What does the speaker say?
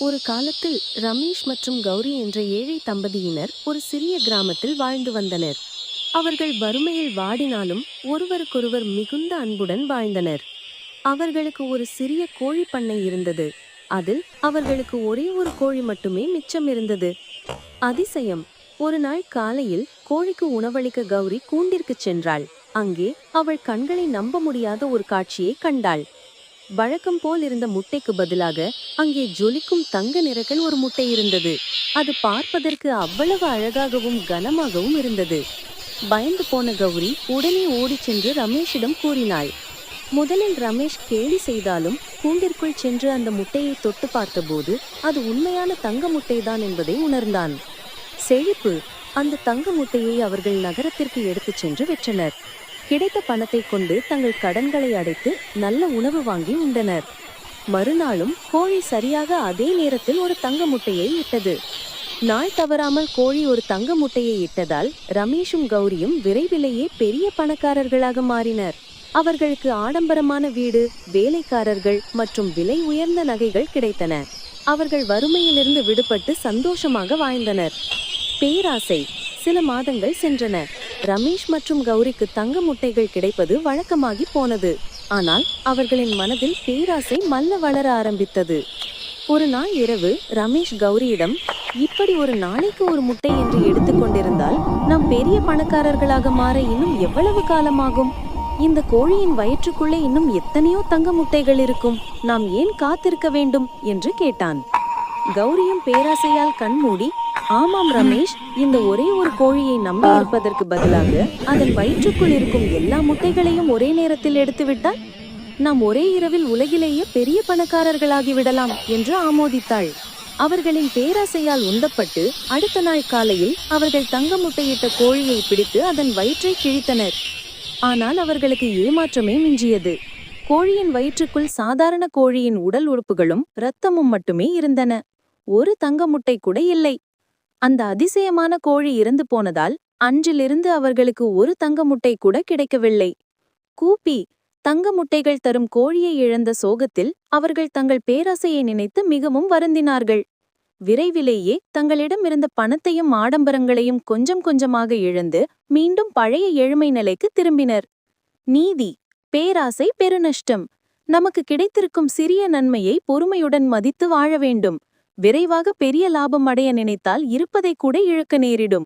ஒரு காலத்தில் ரமேஷ் மற்றும் கௌரி என்ற ஏழை தம்பதியினர் ஒரு சிறிய கிராமத்தில் வாழ்ந்து வந்தனர். அவர்கள் வறுமையில் வாடினாலும் ஒருவருக்கொருவர் மிகுந்த அன்புடன் வாழ்ந்தனர். அவர்களுக்கு ஒரு சிறிய கோழி பண்ணை இருந்தது. அதில் அவர்களுக்கு ஒரே ஒரு கோழி மட்டுமே மிச்சம் இருந்தது. அதிசயம் ஒரு நாள் காலையில் கோழிக்கு உணவளிக்க கௌரி கூண்டிற்குச் சென்றாள். அங்கே அவள் கண்களை நம்ப முடியாத ஒரு காட்சியை கண்டாள். வழக்கம் போல் இருந்த முட்டைக்கு பதிலாக அங்கே ஜொலிக்கும் தங்க நிறக்கல் ஒரு முட்டை இருந்தது. அது பார்ப்பதற்கு அவ்வளவு அழகாகவும் கனமாகவும் இருந்தது. பயந்து போன கௌரி உடனே ஓடிச் சென்று ரமேஷிடம் கூறினாள். முதலில் ரமேஷ் கேலி செய்தாலும் கூண்டிற்குள் சென்று அந்த முட்டையை தொட்டு பார்த்தபோது அது உண்மையான தங்க முட்டைதான் என்பதை உணர்ந்தான். செழிப்பு அந்த தங்க முட்டையை அவர்கள் நகரத்திற்கு எடுத்துச் சென்று விற்றனர். கிடைத்த பணத்தை கொண்டு தங்கள் கடன்களை அடைத்து நல்ல உணவு வாங்கி உண்டனர். மறுநாளும் கோழி சரியாக அதே நேரத்தில் ஒரு தங்க முட்டையை இட்டது. நாள் தவறாமல் கோழி ஒரு தங்க முட்டையை இட்டதால் ரமேஷும் கௌரியும் விரைவிலேயே பெரிய பணக்காரர்களாக மாறினர். அவர்களுக்கு ஆடம்பரமான வீடு வேலைக்காரர்கள் மற்றும் விலை உயர்ந்த நகைகள் கிடைத்தன. அவர்கள் வறுமையிலிருந்து விடுபட்டு சந்தோஷமாக வாழ்ந்தனர். பேராசை சில மாதங்கள் சென்றன. ரமேஷ் மற்றும் கௌரிக்கு தங்க முட்டைகள் கிடைப்பது வழக்கமாகி போனது. ஆனால் அவர்களின் மனதில் பேராசை மல்ல வளர ஆரம்பித்தது. ஒரு நாள் இரவு ரமேஷ் கௌரியிடம் இப்படி ஒரு நாளைக்கு ஒரு முட்டை என்று எடுத்துக்கொண்டிருந்தால் நாம் பெரிய பணக்காரர்களாக மாற இன்னும் எவ்வளவு காலமாகும்? இந்த கோழியின் வயிற்றுக்குள்ளே இன்னும் எத்தனையோ தங்க முட்டைகள் இருக்கும்? நாம் ஏன் காத்திருக்க வேண்டும்? என்று கேட்டான். கௌரியும் பேராசையால் கண்மூடி ஆமாம் ரமேஷ் இந்த ஒரே ஒரு கோழியை நம்பி இருப்பதற்கு பதிலாக அதன் வயிற்றுக்குள் இருக்கும் எல்லா முட்டைகளையும் ஒரே நேரத்தில் எடுத்துவிட்டால் நாம் ஒரே இரவில் உலகிலேயே பெரிய பணக்காரர்களாகி விடலாம் என்று ஆமோதித்தாள். அவர்களின் பேராசையால் உந்தப்பட்டு அடுத்த நாள் காலையில் அவர்கள் தங்க முட்டையிட்ட கோழியை பிடித்து அதன் வயிற்றை கிழித்தனர். ஆனால் அவர்களுக்கு ஏமாற்றமே மிஞ்சியது. கோழியின் வயிற்றுக்குள் சாதாரண கோழியின் உடல் உறுப்புகளும் இரத்தமும் மட்டுமே இருந்தன. ஒரு தங்க முட்டை கூட இல்லை. அந்த அதிசயமான கோழி இறந்து போனதால் அன்றிலிருந்து அவர்களுக்கு ஒரு தங்க முட்டை கூட கிடைக்கவில்லை. கூப்பி தங்க முட்டைகள் தரும் கோழியை இழந்த சோகத்தில் அவர்கள் தங்கள் பேராசையை நினைத்து மிகவும் வருந்தினார்கள். விரைவிலேயே தங்களிடம் இருந்த பணத்தையும் ஆடம்பரங்களையும் கொஞ்சம் கொஞ்சமாக இழந்து மீண்டும் பழைய ஏழ்மை நிலைக்கு திரும்பினர். நீதி பேராசை பெருநஷ்டம். நமக்கு கிடைத்திருக்கும் சிறிய நன்மையை பொறுமையுடன் மதித்து வாழ வேண்டும். விரைவாக பெரிய லாபம் அடைய நினைத்தால் இருப்பதை கூட இழக்க நேரிடும்.